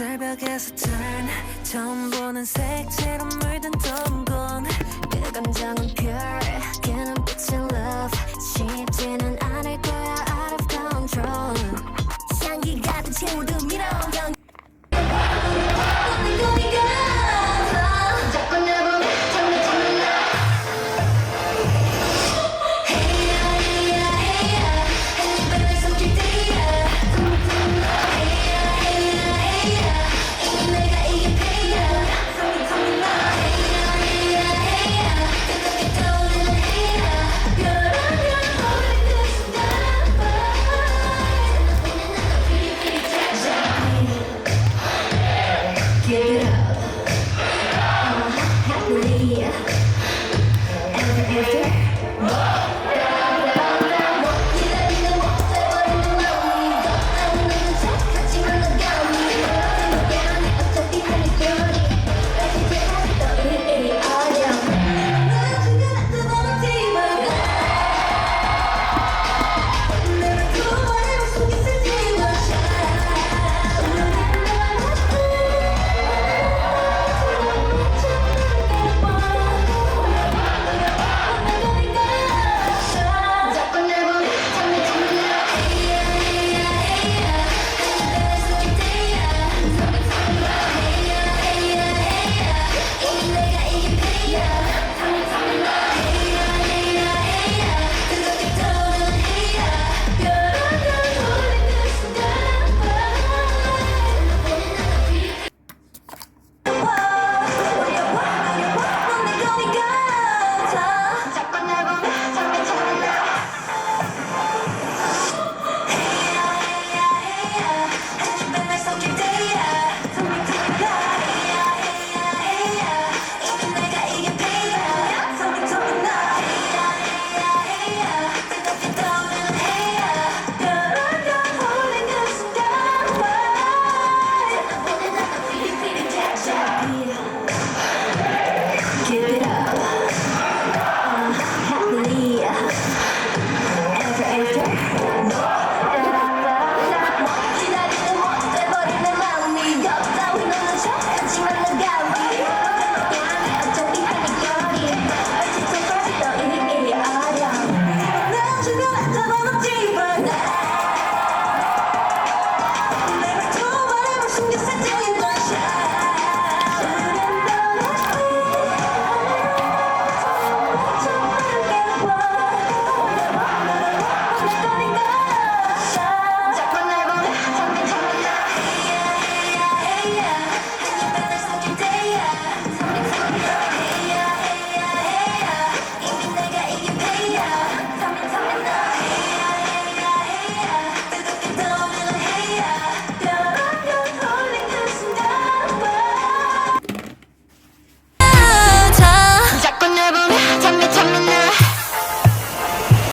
새벽에서 t u r 처음 보는 색채로 물든 동공 그 감정은 별 u 는 빛의 love